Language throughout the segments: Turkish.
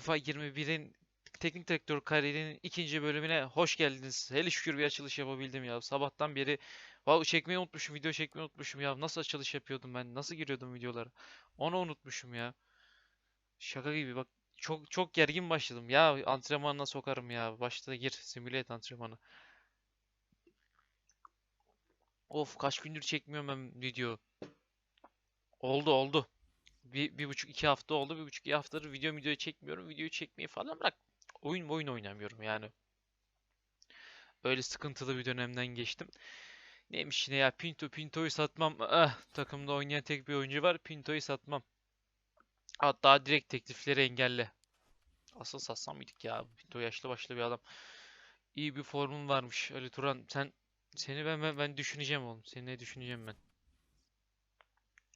FIFA 21'in teknik direktör kariyerinin ikinci bölümüne hoş geldiniz. Hele şükür bir açılış yapabildim ya. Sabahtan beri Vallahi çekmeyi unutmuşum, video çekmeyi unutmuşum ya. Nasıl açılış yapıyordum ben? Nasıl giriyordum videolara? Onu unutmuşum ya. Şaka gibi bak. Çok çok gergin başladım. Ya antrenmanına sokarım ya. Başta gir simüle et antrenmanı. Of kaç gündür çekmiyorum ben video. Oldu oldu. Bir, bir buçuk iki hafta oldu. Bir buçuk iki haftadır video video çekmiyorum. Videoyu çekmeyi falan bırak. Oyun oyun oynamıyorum yani. Öyle sıkıntılı bir dönemden geçtim. Neymiş yine ya Pinto Pinto'yu satmam. Ah, takımda oynayan tek bir oyuncu var. Pinto'yu satmam. Hatta direkt teklifleri engelle. Asıl satsam mıydık ya? Pinto yaşlı başlı bir adam. İyi bir formun varmış. Ali Turan sen seni ben ben, ben düşüneceğim oğlum. Seni ne düşüneceğim ben?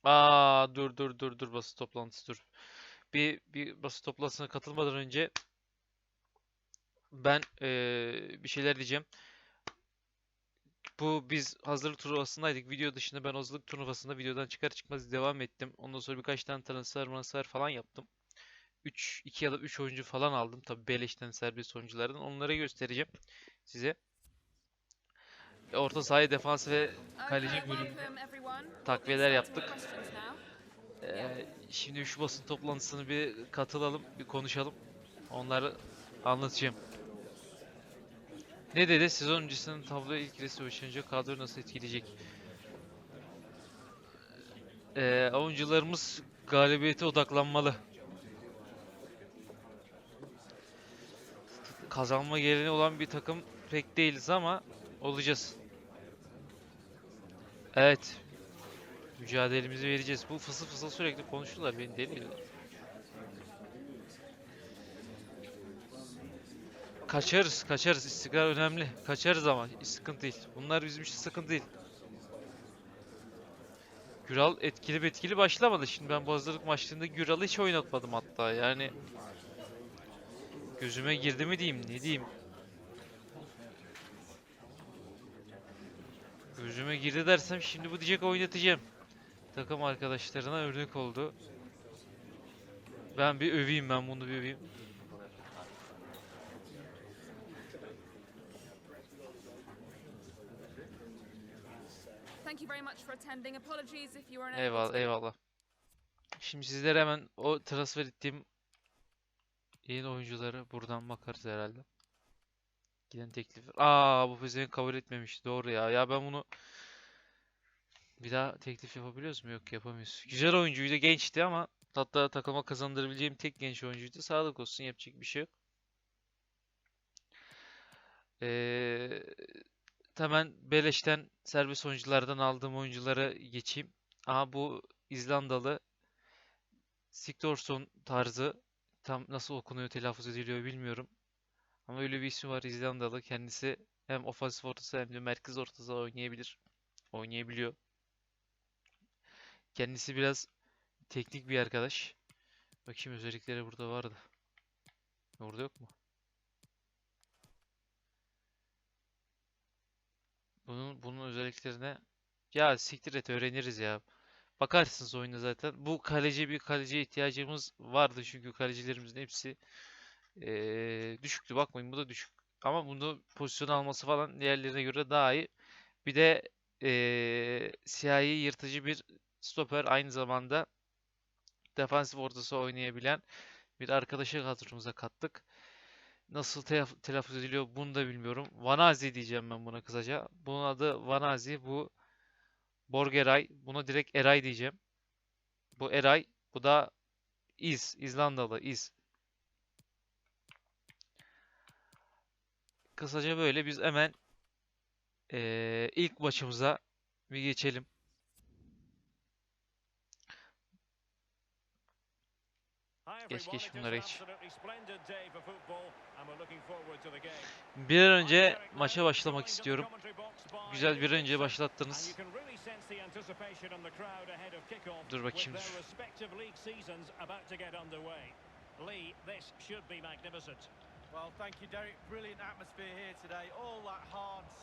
Aa dur dur dur dur basın toplantısı dur. Bir bir basın toplantısına katılmadan önce ben eee, bir şeyler diyeceğim. Bu biz hazırlık turnuvasındaydık. Video dışında ben hazırlık turnuvasında videodan çıkar çıkmaz devam ettim. Ondan sonra birkaç tane transfer transfer falan yaptım. 3 2 ya da 3 oyuncu falan aldım. Tabii beleşten serbest oyunculardan. Onları göstereceğim size. Orta sahaya defans ve kaleci bölümünde takviyeler yaptık. Ee, şimdi şu basın toplantısını bir katılalım, bir konuşalım. Onları anlatacağım. Ne dedi? Sezon öncesinin tabloya ilk resim başlayınca kadro nasıl etkileyecek? Ee, oyuncularımız galibiyete odaklanmalı. Kazanma geleneği olan bir takım pek değiliz ama olacağız. Evet. Mücadelemizi vereceğiz. Bu fısıl fısıl sürekli konuşuyorlar. Beni deli ediyorlar. Kaçarız, kaçarız. İstikrar önemli. Kaçarız ama sıkıntı değil. Bunlar bizim için sıkıntı değil. Güral etkili etkili başlamadı. Şimdi ben bu hazırlık maçlarında Güral'ı hiç oynatmadım hatta. Yani gözüme girdi mi diyeyim, ne diyeyim. Gözüme girdi dersem şimdi bu diyecek oynatacağım. Takım arkadaşlarına örnek oldu. Ben bir öveyim ben bunu bir öveyim. Eyvallah, eyvallah. Şimdi sizlere hemen o transfer ettiğim yeni oyuncuları buradan bakarız herhalde. Giden teklif. Aa bu pezevenk kabul etmemiş. Doğru ya. Ya ben bunu bir daha teklif yapabiliyoruz mu? Yok yapamıyoruz. Güzel oyuncuydu, gençti ama hatta takıma kazandırabileceğim tek genç oyuncuydu. Sağlık olsun yapacak bir şey yok. Ee, hemen beleşten serbest oyunculardan aldığım oyunculara geçeyim. Aha bu İzlandalı Sigthorsson tarzı tam nasıl okunuyor telaffuz ediliyor bilmiyorum. Ama öyle bir ismi var İzlandalı. Kendisi hem ofansif ortası hem de merkez ortası oynayabilir. Oynayabiliyor. Kendisi biraz teknik bir arkadaş. Bakayım özellikleri burada vardı. Orada yok mu? Bunun bunun özelliklerine ya siktir et öğreniriz ya. Bakarsınız oyunda zaten. Bu kaleci bir kaleciye ihtiyacımız vardı çünkü kalecilerimizin hepsi eee, düşüktü. Bakmayın bu da düşük. Ama bunu pozisyon alması falan diğerlerine göre daha iyi. Bir de eee siyahi yırtıcı bir stoper aynı zamanda defansif ortası oynayabilen bir arkadaşı kadromuza kattık. Nasıl telaf- telaffuz ediliyor bunu da bilmiyorum. Vanazi diyeceğim ben buna kısaca. Bunun adı Vanazi. Bu Borgeray. Buna direkt Eray diyeceğim. Bu Eray. Bu da İz. İzlandalı. İz. Kısaca böyle biz hemen eee, ilk maçımıza bir geçelim. Geç geç bunlara geç. Bir an önce maça başlamak istiyorum. Güzel bir an önce başlattınız. Dur bakayım dur.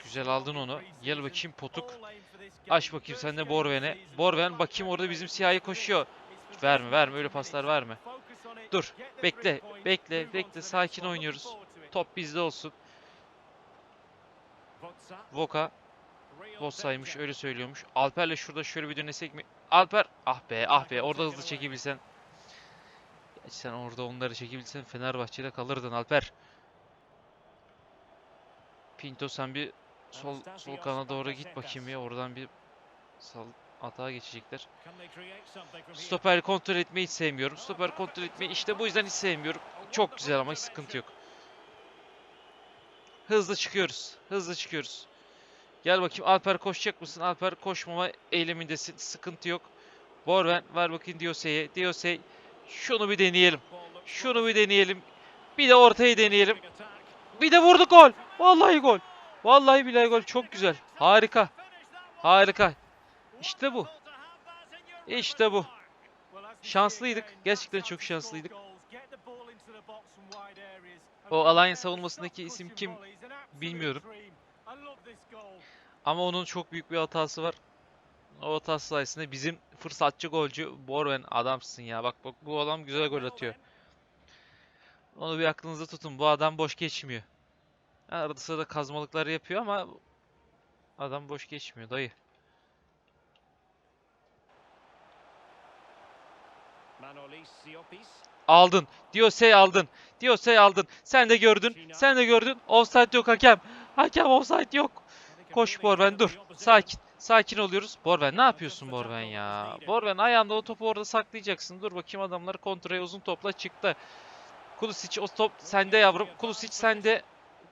Güzel aldın onu. Gel bakayım potuk. Aç bakayım sen de Borven'e. Borven bakayım orada bizim siyahi koşuyor. Verme verme öyle paslar verme. dur. Bekle, bekle, bekle. Sakin oynuyoruz. Top bizde olsun. Voka Boss'aymış öyle söylüyormuş. Alper'le şurada şöyle bir dönesek mi? Alper ah be ah be orada hızlı çekebilsen. Sen orada onları çekebilsen Fenerbahçe'de kalırdın Alper. Pinto sen bir sol sol kana doğru git bakayım ya oradan bir sal atağa geçecekler. Stoper kontrol etmeyi hiç sevmiyorum. Stoper kontrol etmeyi işte bu yüzden hiç sevmiyorum. Çok güzel ama hiç sıkıntı yok. Hızlı çıkıyoruz. Hızlı çıkıyoruz. Gel bakayım Alper koşacak mısın? Alper koşmama eylemindesin. Sıkıntı yok. Borven ver bakayım Diose'ye. Diose şunu bir deneyelim. Şunu bir deneyelim. Bir de ortayı deneyelim. Bir de vurdu gol. Vallahi gol. Vallahi billahi gol. Çok güzel. Harika. Harika. İşte bu. İşte bu. Şanslıydık. Gerçekten çok şanslıydık. O Alanya savunmasındaki isim kim bilmiyorum. Ama onun çok büyük bir hatası var. O hatası sayesinde bizim fırsatçı golcü Borven adamsın ya. Bak bak bu adam güzel gol atıyor. Onu bir aklınızda tutun. Bu adam boş geçmiyor. Ha, Arada sırada kazmalıklar yapıyor ama adam boş geçmiyor dayı. Aldın. Diosey aldın. Diosey aldın. Sen de gördün. Sen de gördün. Offside yok hakem. Hakem offside yok. Koş Borven dur. Sakin. Sakin oluyoruz. Borven ne yapıyorsun Borven ya? Borven ayağında o topu orada saklayacaksın. Dur bakayım adamlar kontraya uzun topla çıktı. Kulisic o top sende yavrum. Kulisic sende.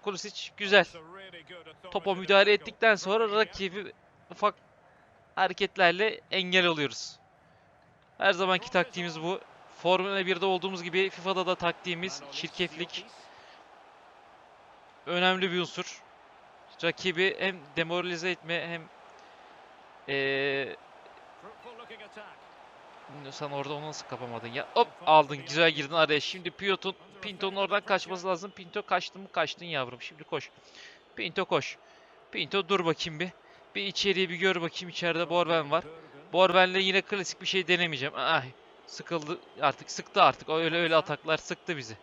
Kulisic güzel. Topa müdahale ettikten sonra rakibi ufak hareketlerle engel oluyoruz. Her zamanki taktiğimiz bu. Formula 1'de olduğumuz gibi FIFA'da da taktiğimiz çirkeflik önemli bir unsur. Rakibi hem demoralize etme hem ee, sen orada onu nasıl kapamadın ya? Hop aldın güzel girdin araya. Şimdi Pinto'nun Pinto'nun oradan kaçması lazım. Pinto kaçtı mı? Kaçtın yavrum. Şimdi koş. Pinto koş. Pinto dur bakayım bir. Bir içeriye bir gör bakayım. içeride Borben var. Borben'le yine klasik bir şey denemeyeceğim. Ay sıkıldı artık. Sıktı artık. Öyle öyle ataklar sıktı bizi.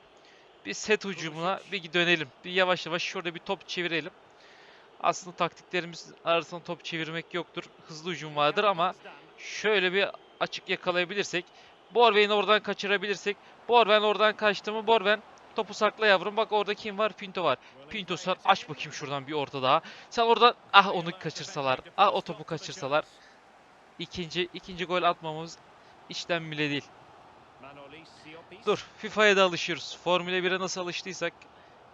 Bir set hücumuna bir dönelim. Bir yavaş yavaş şurada bir top çevirelim. Aslında taktiklerimiz arasında top çevirmek yoktur. Hızlı hücum vardır ama şöyle bir açık yakalayabilirsek, Borven'i oradan kaçırabilirsek, Borven oradan kaçtı mı Borven topu sakla yavrum. Bak orada kim var? Pinto var. Pinto sen aç bakayım şuradan bir orta daha. Sen oradan ah onu kaçırsalar. Ah o topu kaçırsalar. İkinci ikinci gol atmamız işten bile değil. Dur FIFA'ya da alışıyoruz. Formula 1'e nasıl alıştıysak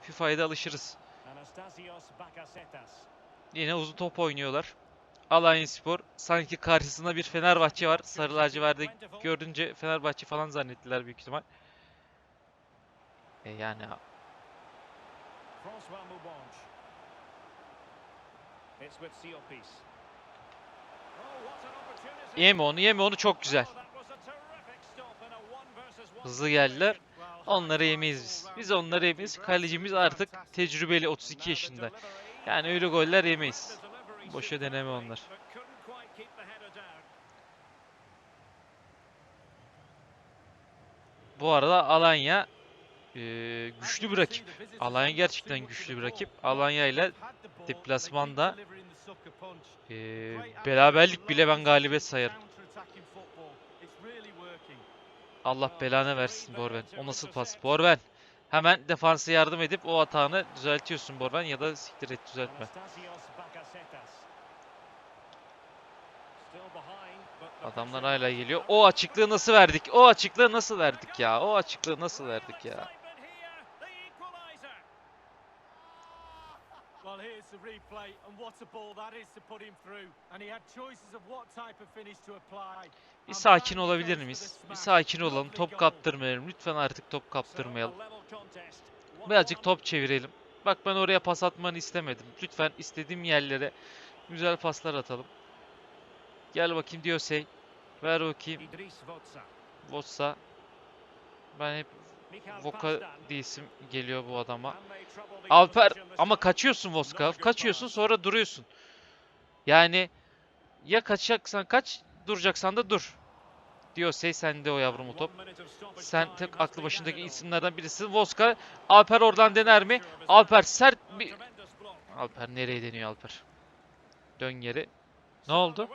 FIFA'ya da alışırız. Yine uzun top oynuyorlar. Alanyaspor sanki karşısında bir Fenerbahçe var. Sarı lacivertte gördünce Fenerbahçe falan zannettiler büyük ihtimal. E yani yeme onu yeme onu çok güzel. Hızlı geldiler. Onları yemeyiz biz. Biz onları yemeyiz. Kalecimiz artık tecrübeli 32 yaşında. Yani öyle goller yemeyiz. Boşa deneme onlar. Bu arada Alanya eee, güçlü bir rakip. Alanya gerçekten güçlü bir rakip. Alanya ile deplasmanda eee, beraberlik bile ben galibiyet sayarım. Allah belanı versin Borven. O nasıl pas? Borven. Hemen defansa yardım edip o hatanı düzeltiyorsun Borven ya da siktir et düzeltme. Adamlar hala geliyor. O açıklığı nasıl verdik? O açıklığı nasıl verdik ya? O açıklığı nasıl verdik ya? Well, here's the replay, and what a ball that is to put him through. And he had choices of what type of finish to apply. Bir sakin olabilir miyiz? Bir sakin olalım. Top kaptırmayalım. Lütfen artık top kaptırmayalım. Birazcık top çevirelim. Bak ben oraya pas atmanı istemedim. Lütfen istediğim yerlere güzel paslar atalım. Gel bakayım Diosey. Ver bakayım Votsa. Ben hep Voka diye isim geliyor bu adama. Alper ama kaçıyorsun Voska. Kaçıyorsun sonra duruyorsun. Yani ya kaçacaksan kaç, duracaksan da dur. Diyorse sen de o yavrum o top. Sen tek aklı başındaki isimlerden birisin. Voska. Alper oradan dener mi? Alper sert bir... Alper nereye deniyor Alper? Dön geri. Ne oldu?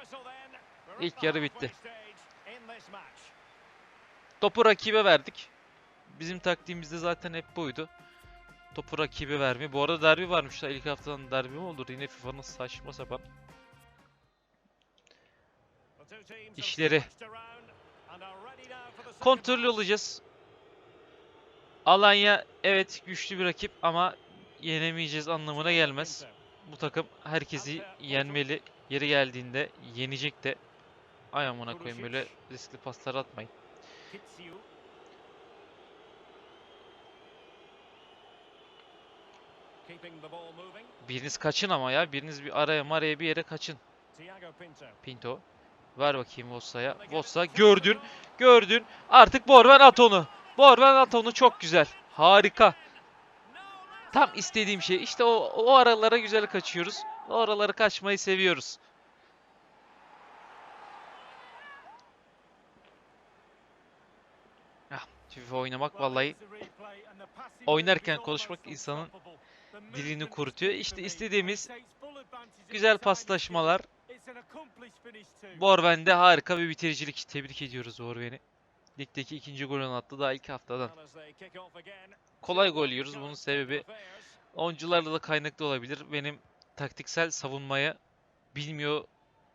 İlk yarı bitti. Topu rakibe verdik. Bizim taktiğimizde zaten hep buydu. Topu rakibe verme. Bu arada derbi varmış ilk haftadan derbi mi olur? Yine FIFA'nın saçma sapan. İşleri Kontrollü olacağız. Alanya evet güçlü bir rakip ama yenemeyeceğiz anlamına gelmez. Bu takım herkesi yenmeli. Yeri geldiğinde yenecek de. Ay amına koyayım böyle riskli paslar atmayın. Biriniz kaçın ama ya. Biriniz bir araya maraya bir yere kaçın. Pinto. Ver bakayım Vossa'ya. Vossa gördün. Gördün. Artık Borven at onu. Borven at onu çok güzel. Harika. Tam istediğim şey. İşte o, o aralara güzel kaçıyoruz. O araları kaçmayı seviyoruz. Ah, FIFA oynamak vallahi oynarken konuşmak insanın dilini kurutuyor. İşte istediğimiz güzel paslaşmalar. Borven'de harika bir bitiricilik. Tebrik ediyoruz Borven'i. Ligdeki ikinci golünü attı daha ilk haftadan. Kolay gol yiyoruz. Bunun sebebi oyuncularla da kaynaklı olabilir. Benim taktiksel savunmaya bilmiyor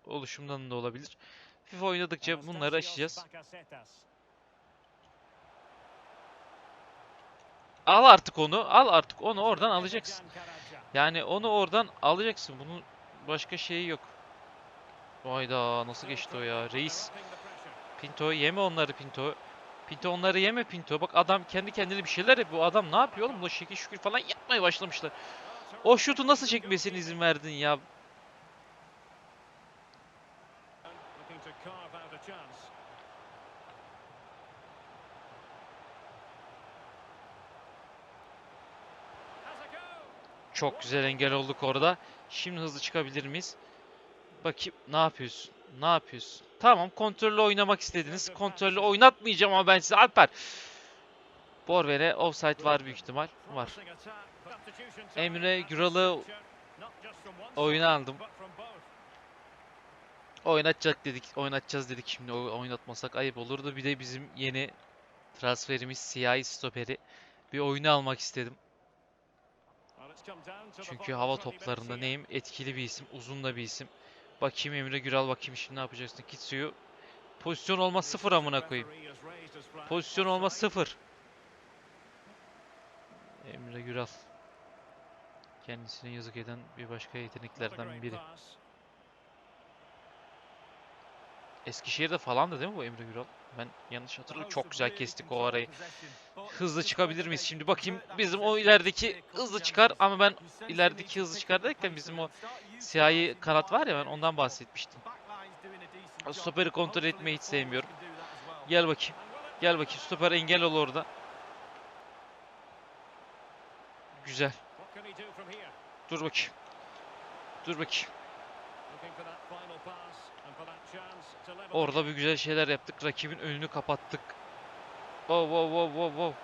oluşumdan da olabilir. FIFA oynadıkça bunları aşacağız. Al artık onu. Al artık onu oradan alacaksın. Yani onu oradan alacaksın. Bunun başka şeyi yok. Hayda nasıl geçti o ya? Reis. Pinto yeme onları Pinto. Pinto onları yeme Pinto. Bak adam kendi kendine bir şeyler yapıyor. Bu adam ne yapıyor oğlum? Bu şekil şükür falan yapmaya başlamışlar. O şutu nasıl çekmesine izin verdin ya? Çok güzel engel olduk orada. Şimdi hızlı çıkabilir miyiz? Bakayım ne yapıyorsun? Ne yapıyorsun? Tamam kontrollü oynamak istediniz. Kontrollü oynatmayacağım ama ben size Alper. Borver'e offside var büyük ihtimal. Var. Emre Güral'ı oyuna aldım. Oynatacak dedik, oynatacağız dedik. Şimdi oynatmasak ayıp olurdu. Bir de bizim yeni transferimiz siyahi stoperi bir oyuna almak istedim. Çünkü hava toplarında neyim? Etkili bir isim, uzun da bir isim. Bakayım Emre Güral bakayım şimdi ne yapacaksın? Kitsu'yu pozisyon olma sıfır amına koyayım. Pozisyon olma sıfır. Emre Güral. Kendisine yazık eden bir başka yeteneklerden biri. Eskişehir'de falan da değil mi bu Emre Güral? Ben yanlış hatırlıyorum. Çok güzel kestik o arayı. Hızlı çıkabilir miyiz? Şimdi bakayım bizim o ilerideki hızlı çıkar ama ben ilerideki hızlı çıkar derken bizim o siyahi kanat var ya ben ondan bahsetmiştim. Stoperi kontrol etmeyi hiç sevmiyorum. Gel bakayım. Gel bakayım. Stoper engel ol orada. Güzel. Dur bakayım. Dur bakayım. Orada bir güzel şeyler yaptık. Rakibin önünü kapattık. Wow wow wow wow wow.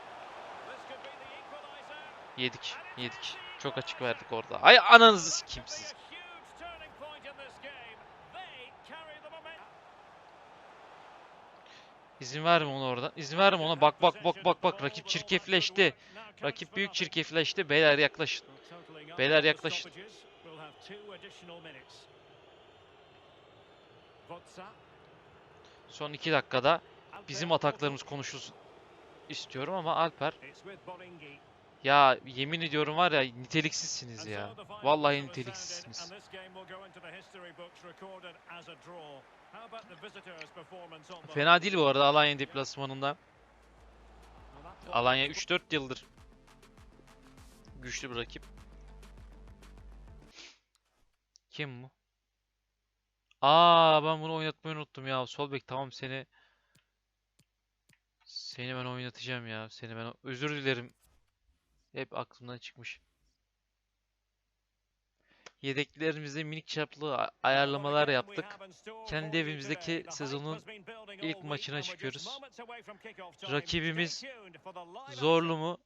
Yedik. Yedik. Çok açık verdik orada. Ay ananızı sikeyim siz. İzin verme ona oradan. İzin verme ona. Bak bak bak bak bak. Rakip çirkefleşti. Rakip büyük çirkefleşti. Beyler yaklaşın. Beyler yaklaşın. Son iki dakikada bizim ataklarımız konuşulsun istiyorum ama Alper ya yemin ediyorum var ya niteliksizsiniz ya. Vallahi niteliksizsiniz. Fena değil bu arada Alanya deplasmanında. Alanya 3-4 yıldır güçlü bir rakip. Kim bu? Aa ben bunu oynatmayı unuttum ya. Sol bek tamam seni seni ben oynatacağım ya. Seni ben özür dilerim. Hep aklımdan çıkmış. Yedeklerimizde minik çaplı ayarlamalar yaptık. Kendi evimizdeki sezonun ilk maçına çıkıyoruz. Rakibimiz Zorlu mu?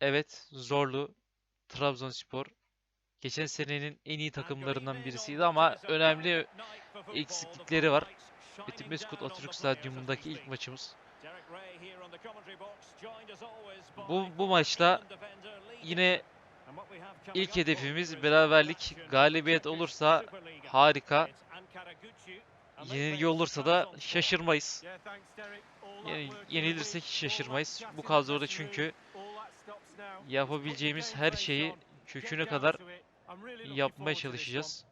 Evet, zorlu. Trabzonspor. Geçen senenin en iyi takımlarından birisiydi ama önemli eksiklikleri var. Fethi Meskut Atatürk Stadyumundaki ilk maçımız. Bu, bu maçta yine ilk hedefimiz beraberlik. Galibiyet olursa harika. Yenilgi olursa da şaşırmayız. Yani yenilirsek hiç şaşırmayız. Bu kadroda çünkü yapabileceğimiz her şeyi köküne kadar yapmaya çalışacağız.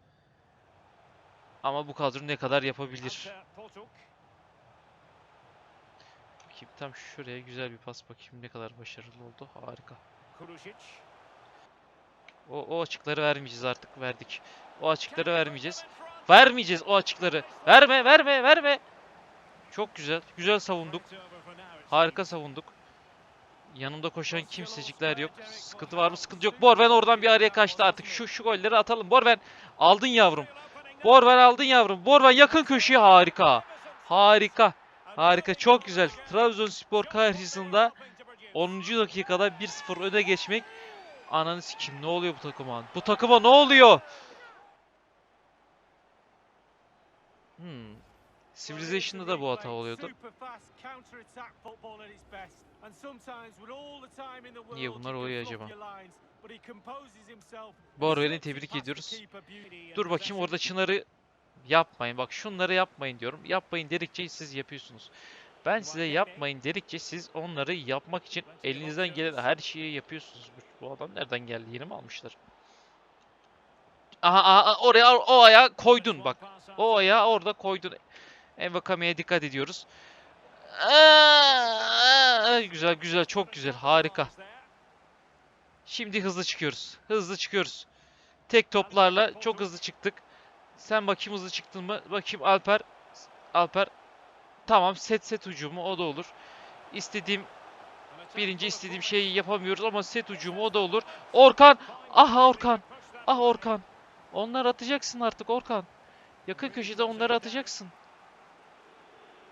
Ama bu kadro ne kadar yapabilir? Bakayım tam şuraya güzel bir pas bakayım ne kadar başarılı oldu. Harika. O, o açıkları vermeyeceğiz artık. Verdik. O açıkları vermeyeceğiz. Vermeyeceğiz o açıkları. Verme, verme, verme. Çok güzel. Güzel savunduk. Harika savunduk. Yanımda koşan kimsecikler yok. Sıkıntı var mı? Sıkıntı yok. Borven oradan bir araya kaçtı artık. Şu şu golleri atalım. Borven aldın yavrum. Borven aldın yavrum. Borven yakın köşeye harika. Harika. Harika. Çok güzel. Trabzonspor karşısında 10. dakikada 1-0 öne geçmek. Ananı sikim ne oluyor bu takıma? Bu takıma ne oluyor? Hmm. Civilization'da da bu hata oluyordu. Niye bunlar oluyor acaba? Borven'i tebrik ediyoruz. Dur bakayım orada Çınar'ı yapmayın. Bak şunları yapmayın diyorum. Yapmayın dedikçe siz yapıyorsunuz. Ben size yapmayın dedikçe siz onları yapmak için elinizden gelen her şeyi yapıyorsunuz. Bu adam nereden geldi? Yeni mi almışlar? Aha, aha oraya o ayağı koydun bak. O ayağı orada koydun. Envakame'ye dikkat ediyoruz. Aa, güzel güzel çok güzel harika. Şimdi hızlı çıkıyoruz. Hızlı çıkıyoruz. Tek toplarla çok hızlı çıktık. Sen bakayım hızlı çıktın mı? Bakayım Alper. Alper. Tamam set set hücumu o da olur. İstediğim birinci istediğim şeyi yapamıyoruz ama set hücumu o da olur. Orkan. Ah Orkan. Ah Orkan. Onları atacaksın artık Orkan. Yakın köşede onları atacaksın.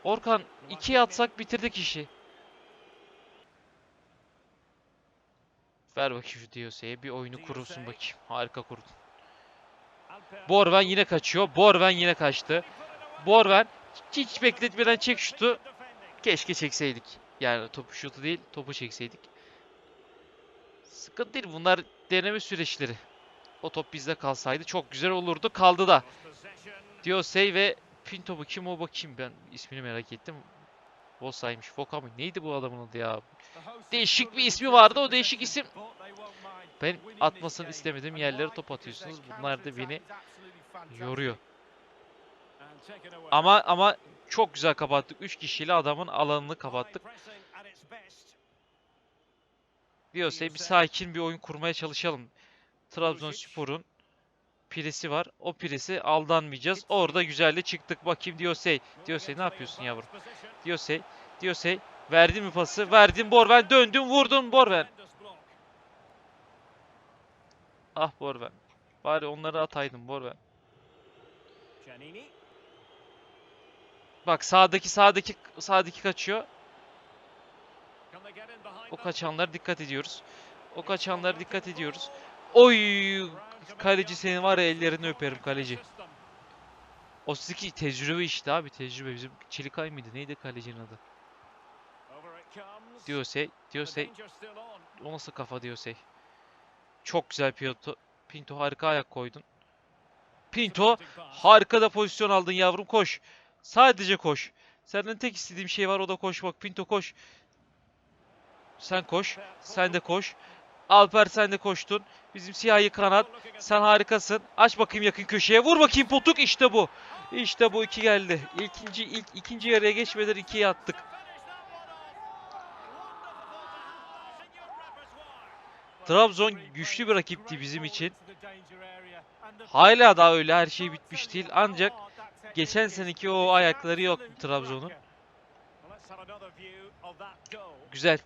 Orkan ikiye atsak bitirdik işi. Ver bakayım şu Diose'ye bir oyunu kurulsun bakayım. Harika kurdun. Borven yine kaçıyor. Borven yine kaçtı. Borven hiç bekletmeden çek şutu. Keşke çekseydik. Yani topu şutu değil, topu çekseydik. Sıkıntı değil. Bunlar deneme süreçleri. O top bizde kalsaydı çok güzel olurdu. Kaldı da. Diosey ve Pinto kim o bakayım ben ismini merak ettim. Bosaymış. Foka mı? Neydi bu adamın adı ya? Değişik bir ismi vardı. O değişik isim. Ben atmasını istemediğim yerlere top atıyorsunuz. Bunlar da beni yoruyor. Ama ama çok güzel kapattık. 3 kişiyle adamın alanını kapattık. Diyorsa bir sakin bir oyun kurmaya çalışalım. Trabzonspor'un piresi var. O piresi aldanmayacağız. Orada güzel de çıktık. Bakayım Diosey. Diosey ne yapıyorsun yavrum? Diosey. Diosey. Verdin mi pası? Verdin Borven. Döndün vurdun Borven. Ah Borven. Bari onları ataydın Borven. Bak sağdaki sağdaki sağdaki kaçıyor. O kaçanlara dikkat ediyoruz. O kaçanlara dikkat ediyoruz. Oy! Kaleci senin var ya ellerini öperim kaleci. O sizinki tecrübe işte abi tecrübe. Bizim Çelikay mıydı? Neydi kalecinin adı? Diosey. Diosey. O nasıl kafa Diosey? Çok güzel Pinto. Pinto harika ayak koydun. Pinto harika da pozisyon aldın yavrum koş. Sadece koş. Senden tek istediğim şey var o da koşmak. Pinto koş. Sen koş. Sen de koş. Alper sen de koştun. Bizim siyahi kanat. Sen harikasın. Aç bakayım yakın köşeye. Vur bakayım potuk. İşte bu. İşte bu iki geldi. İkinci ilk ikinci yarıya geçmeden ikiye attık. Trabzon güçlü bir rakipti bizim için. Hala daha öyle her şey bitmiş değil. Ancak geçen seneki o ayakları yok Trabzon'un. Güzel.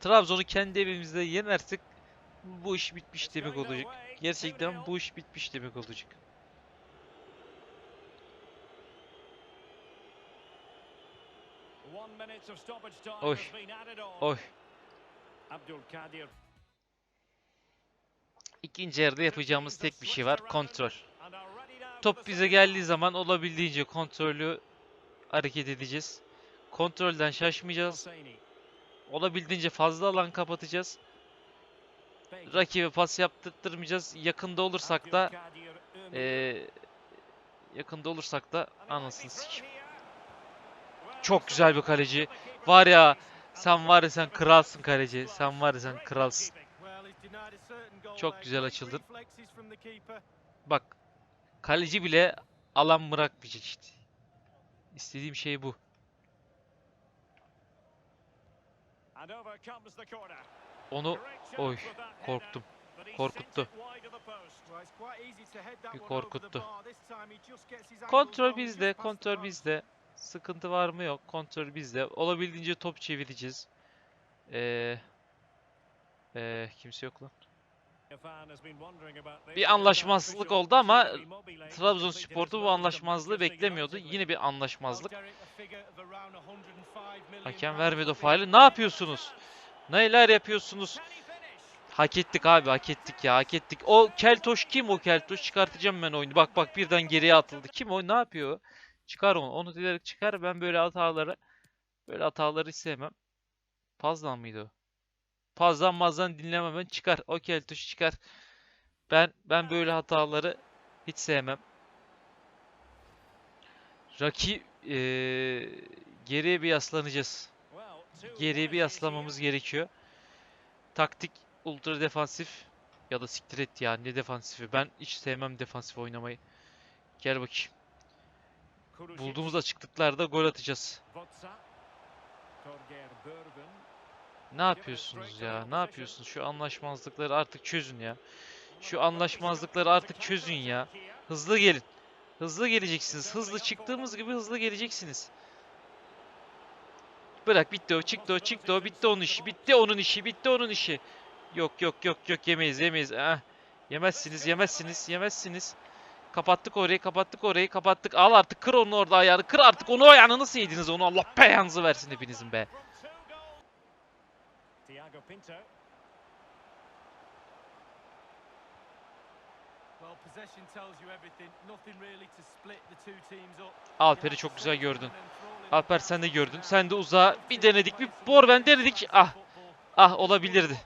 Trabzon'u kendi evimizde yenersek bu iş bitmiş demek olacak. Gerçekten bu iş bitmiş demek olacak. Oy. Oy. İkinci yarıda yapacağımız tek bir şey var. Kontrol. Top bize geldiği zaman olabildiğince kontrollü hareket edeceğiz. Kontrolden şaşmayacağız. Olabildiğince fazla alan kapatacağız. Rakibe pas yaptırtmayacağız. Yakında olursak da eee yakında olursak da anasını through sik. here. Well, Çok güzel bir kaleci. Var ya sen var ya sen kralsın kaleci. Sen var ya sen kralsın. Çok güzel açıldın. Bak kaleci bile alan bırakmayacak işte. İstediğim şey bu. And over comes the corner. Onu Great chance oy with that header, korktum. but he Korkuttu. sent it wide of the post. Well, it's quite easy to head that Bir korkuttu. Kontrol bizde, kontrol bizde. Sıkıntı var mı yok. Kontrol bizde. Olabildiğince top çevireceğiz. Ee, ee, kimse yok lan. Bir anlaşmazlık oldu ama Trabzonspor'da bu anlaşmazlığı beklemiyordu. Yine bir anlaşmazlık. Hakem vermedi o faali. Ne yapıyorsunuz? Neler yapıyorsunuz? Hak ettik abi hak ettik ya hak ettik. O Keltoş kim o Keltoş? Çıkartacağım ben oyunu. Bak bak birden geriye atıldı. Kim o? Ne yapıyor? Çıkar onu. Onu dilerek çıkar. Ben böyle hataları böyle hataları sevmem. Pazdan mıydı o? Pazdan mazdan dinlemem ben. Çıkar. O Keltoş çıkar. Ben ben böyle hataları hiç sevmem. Rakip eee, geriye bir yaslanacağız. Geriye bir yaslamamız gerekiyor. Taktik ultra defansif ya da siktir et ya ne defansifi. Ben hiç sevmem defansif oynamayı. Gel bakayım. Bulduğumuz açıklıklarda gol atacağız. Ne yapıyorsunuz ya? Ne yapıyorsunuz? Şu anlaşmazlıkları artık çözün ya. Şu anlaşmazlıkları artık çözün ya. Hızlı gelin. Hızlı geleceksiniz. Hızlı çıktığımız gibi hızlı geleceksiniz. Bırak bitti o çıktı o çıktı o bitti onun işi bitti onun işi bitti onun işi. Yok yok yok yok yemeyiz yemeyiz. Ah. Yemezsiniz yemezsiniz yemezsiniz. Kapattık orayı kapattık orayı kapattık. Al artık kır onu orada ayağını kır artık onu ayağını nasıl yediniz onu Allah beyanızı versin hepinizin be. Up. Alper'i çok güzel gördün. Alper sen de gördün. Sen de uzağa bir denedik bir Borben denedik. Ah ah olabilirdi.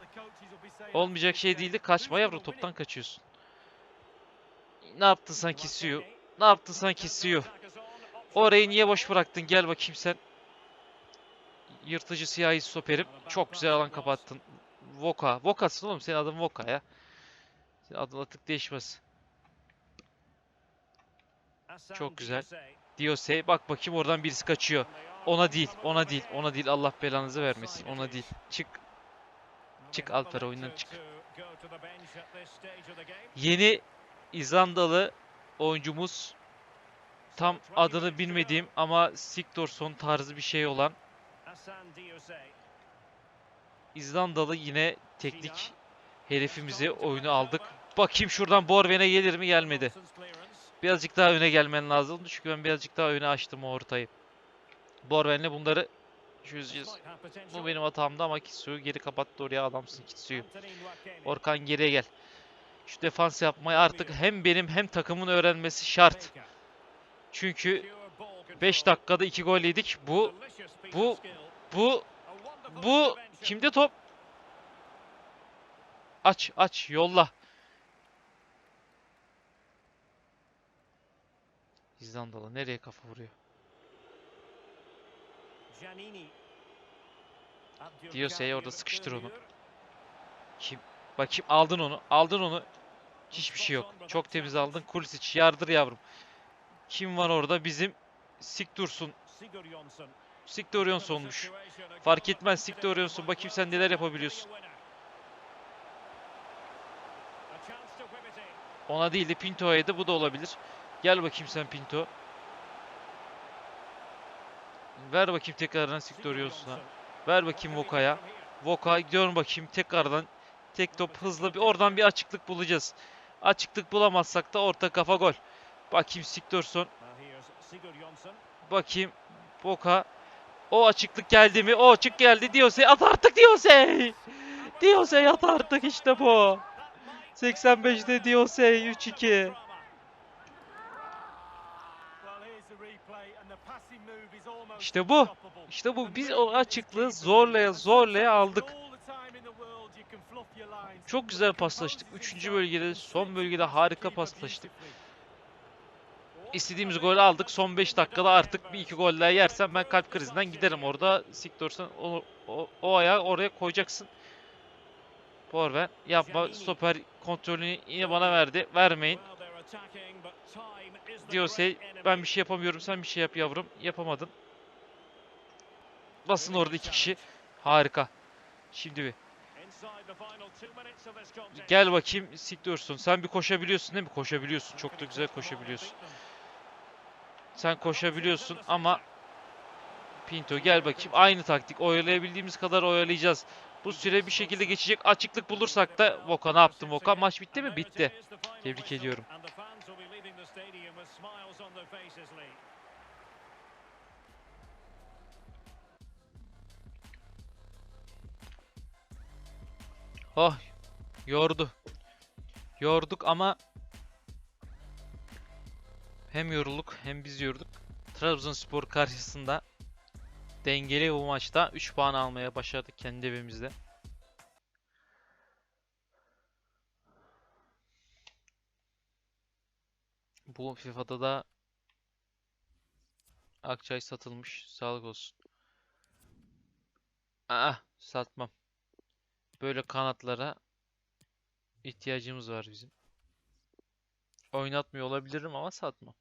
Olmayacak şey değildi. Kaçma yavru toptan kaçıyorsun. Ne yaptın sen kesiyor? Ne yaptın sen kesiyor? Orayı niye boş bıraktın? Gel bakayım sen. Yırtıcı siyahi stoperim. Çok güzel alan kapattın. Voka. Vokasın oğlum. Senin adın Voka ya. Senin adın atık değişmez. Çok güzel. Diosey. Bak bakayım oradan birisi kaçıyor. Ona değil. Ona değil. Ona değil. Allah belanızı vermesin. Ona değil. Çık. Çık Alper oyundan çık. Yeni İzlandalı oyuncumuz tam adını bilmediğim ama Sigtorsson tarzı bir şey olan İzlandalı yine teknik herifimizi oyunu aldık. Bakayım şuradan Borven'e gelir mi gelmedi. Birazcık daha öne gelmen lazımdı çünkü ben birazcık daha öne açtım o ortayı. Borven'le bunları çözeceğiz. Bu benim hatamdı ama Kitsu'yu geri kapattı oraya adamsın Kitsu'yu. Orkan geriye gel. Şu defans yapmayı artık hem benim hem takımın öğrenmesi şart. Çünkü 5 dakikada 2 gol yedik. Bu bu bu bu kimde top? Aç aç yolla. İzlandalı nereye kafa vuruyor? Diosey orada sıkıştır onu. Kim? Bakayım aldın onu. Aldın onu. Hiçbir şey yok. Çok temiz aldın. Kulisic yardır yavrum. Kim var orada? Bizim Siktursun. Sigtoryons olmuş. Fark etmez Sigtoryons'un. Bakayım sen neler yapabiliyorsun. Ona değil de Pinto'ydı. Bu da olabilir. Gel bakayım sen Pinto. Ver bakayım tekrardan Sigtoryons'una. Ver bakayım Voka'ya. Voka dön bakayım tekrardan Tek top hızlı bir oradan bir açıklık bulacağız. Açıklık bulamazsak da orta kafa gol. Bakayım Siktorsson. Bakayım Boka. O açıklık geldi mi? O açık geldi. Diyorse at artık Diyorse. Diyorse at artık işte bu. 85'te Diyorse 3-2. Well, here's the replay and the passing move is almost İşte bu. İşte bu. Biz o açıklığı zorlaya zorlaya aldık. Çok güzel paslaştık. Üçüncü bölgede, son bölgede harika paslaştık. İstediğimiz golü aldık. Son 5 dakikada artık bir iki gol daha yersem ben kalp krizinden giderim. Orada Siktorsan o, o, o ayağı oraya koyacaksın. Forven yapma. Stoper kontrolünü yine bana verdi. Vermeyin. Diyorse ben bir şey yapamıyorum sen bir şey yap yavrum. Yapamadın. Basın orada iki kişi. Harika. Şimdi bir. Gel bakayım Siktorsun. Sen bir koşabiliyorsun değil mi? Koşabiliyorsun. Çok da güzel koşabiliyorsun. Sen koşabiliyorsun ama Pinto gel bakayım. Aynı taktik. Oyalayabildiğimiz kadar oyalayacağız. Bu süre bir şekilde geçecek. Açıklık bulursak da Voka ne yaptın Voka? Maç bitti mi? Bitti. Tebrik ediyorum. Oh yordu. Yorduk ama hem yorulduk hem biz yorduk. Trabzonspor karşısında dengeli bu maçta 3 puan almaya başardık kendi evimizde. Bu FIFA'da da Akçay satılmış. Sağlık olsun. Aa, satmam. Böyle kanatlara ihtiyacımız var bizim. Oynatmıyor olabilirim ama satmam.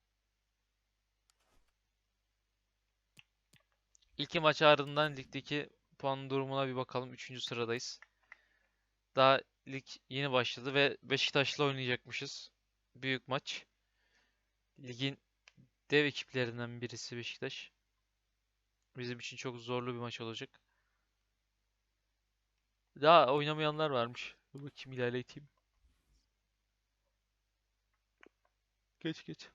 İlk maç ardından ligdeki puan durumuna bir bakalım. Üçüncü sıradayız. Daha lig yeni başladı ve Beşiktaş'la oynayacakmışız. Büyük maç. Ligin dev ekiplerinden birisi Beşiktaş. Bizim için çok zorlu bir maç olacak. Daha oynamayanlar varmış. Dur bakayım ilerleteyim. Geç geç.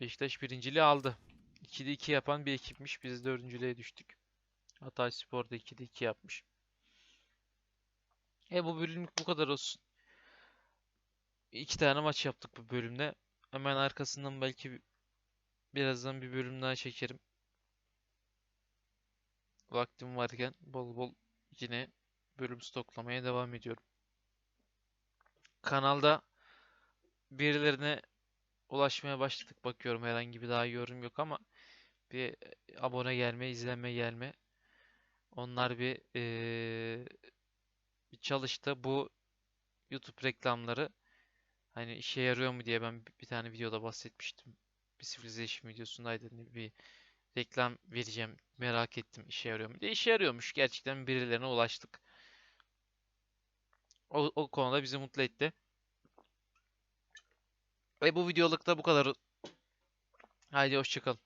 Beşiktaş birinciliği aldı. 2'de 2 yapan bir ekipmiş. Biz dördüncülüğe düştük. Hatayspor da 2'de 2 yapmış. E bu bölümlük bu kadar olsun. İki tane maç yaptık bu bölümde. Hemen arkasından belki birazdan bir bölüm daha çekerim. Vaktim varken bol bol yine bölüm stoklamaya devam ediyorum. Kanalda birilerine ulaşmaya başladık. Bakıyorum herhangi bir daha yorum yok ama bir abone gelme, izlenme gelme. Onlar bir eee, bir çalıştı. Bu YouTube reklamları hani işe yarıyor mu diye ben bir tane videoda bahsetmiştim. Bir Civilization videosundaydı. Bir reklam vereceğim. Merak ettim işe yarıyor mu diye. İşe yarıyormuş. Gerçekten birilerine ulaştık. O, o konuda bizi mutlu etti. Ve bu videoluk da bu kadar. Haydi hoşçakalın.